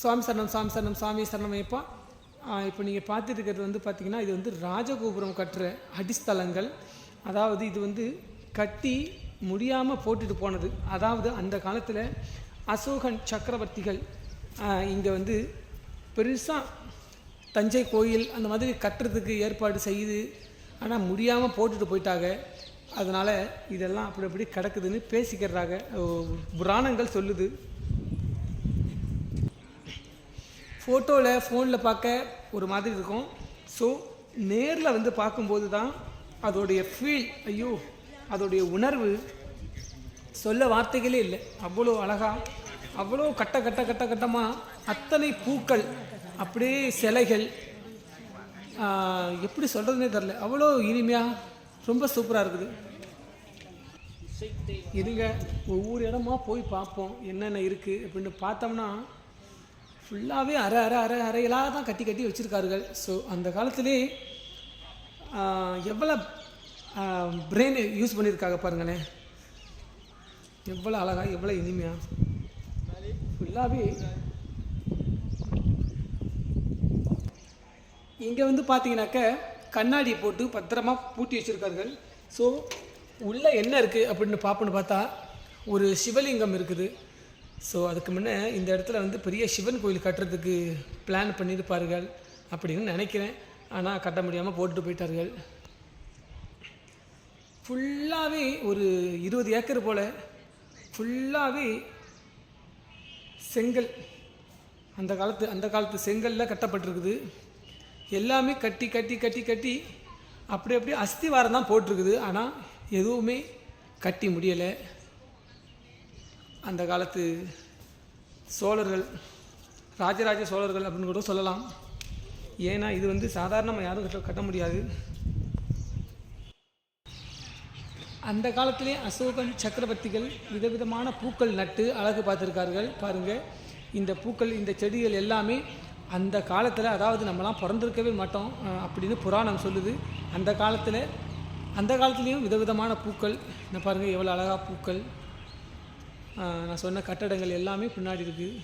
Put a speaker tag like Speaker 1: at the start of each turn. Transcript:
Speaker 1: சுவாமி சரணம் சுவாமி சரணம் சுவாமி சரணம் ஐயப்பா. இப்போ நீங்கள் பார்த்துட்டு இருக்கிறது வந்து பார்த்தீங்கன்னா இது வந்து ராஜகோபுரம் கட்டுற அடிஸ்தலங்கள். அதாவது இது வந்து கட்டி முடியாமல் போட்டுட்டு போனது. அதாவது அந்த காலத்தில் அசோகன் சக்கரவர்த்திகள் இங்கே வந்து பெருசாக தஞ்சை கோயில் அந்த மாதிரி கட்டுறதுக்கு ஏற்பாடு செய்யுது ஆனால் முடியாமல் போட்டுட்டு போயிட்டாங்க. அதனால் இதெல்லாம் அப்படி அப்படி கிடக்குதுன்னு பேசிக்கிறாங்க. புராணங்கள் சொல்லுது. ஃபோட்டோவில் ஃபோனில் பார்க்க ஒரு மாதிரி இருக்கும். ஸோ நேரில் வந்து பார்க்கும்போது தான் அதோடைய ஃபீல் ஐயோ அதோடைய உணர்வு சொல்ல வார்த்தைகளே இல்லை. அவ்வளோ அழகா அவ்வளோ கட்ட கட்ட கட்ட கட்டமாக அத்தனை பூக்கள் அப்படியே சிலைகள் எப்படி சொல்கிறதுனே தெரில அவ்வளோ இனிமையாக ரொம்ப சூப்பராக இருக்குது. இருங்க ஒவ்வொரு இடமா போய் பார்ப்போம் என்னென்ன இருக்குது அப்படின்னு பார்த்தோம்னா ஃபுல்லாகவே அரை அரை அரை அறைகளாக தான் கட்டி கட்டி வச்சுருக்கார்கள். ஸோ அந்த காலத்திலே எவ்வளோ பிரெயின் யூஸ் பண்ணியிருக்காங்க பாருங்களேன். எவ்வளோ அழகாக எவ்வளோ இனிமையாக ஃபுல்லாகவே இங்கே வந்து பார்த்தீங்கன்னாக்க கண்ணாடி போட்டு பத்திரமா பூட்டி வச்சுருக்கார்கள். ஸோ உள்ளே என்ன இருக்குது அப்படின்னு பார்ப்போன்னு பார்த்தா ஒரு சிவலிங்கம் இருக்குது. ஸோ அதுக்கு முன்னே இந்த இடத்துல வந்து பெரிய சிவன் கோயில் கட்டுறதுக்கு பிளான் பண்ணியிருப்பார்கள் அப்படின்னு நினைக்கிறேன். ஆனால் கட்ட முடியாமல் போட்டுட்டு போயிட்டார்கள். ஃபுல்லாகவே ஒரு இருபது ஏக்கர் போல் ஃபுல்லாகவே செங்கல். அந்த காலத்து அந்த காலத்து செங்கல்ல கட்டப்பட்டிருக்குது. எல்லாமே கட்டி கட்டி கட்டி கட்டி அப்படி அப்படியே அஸ்திவாரம் தான் போட்டிருக்குது. ஆனால் எதுவுமே கட்டி முடியலை. அந்த காலத்து சோழர்கள் ராஜராஜ சோழர்கள் அப்படின்னு கூட சொல்லலாம். ஏன்னா இது வந்து சாதாரணமாக யாரும் கட்ட கட்ட முடியாது. அந்த காலத்திலே அசோகன் சக்கரவர்த்திகள் விதவிதமான பூக்கள் நட்டு அழகு பார்த்துருக்கார்கள். பாருங்கள் இந்த பூக்கள் இந்த செடிகள் எல்லாமே அந்த காலத்தில் அதாவது நம்மலாம் பிறந்திருக்கவே மாட்டோம் அப்படின்னு புராணம் சொல்லுது. அந்த காலத்தில் அந்த காலத்துலேயும் விதவிதமான பூக்கள். இந்த பாருங்கள் எவ்வளோ அழகாக பூக்கள். நான் சொன்ன கட்டடங்கள் எல்லாமே பின்னாடி இருக்குது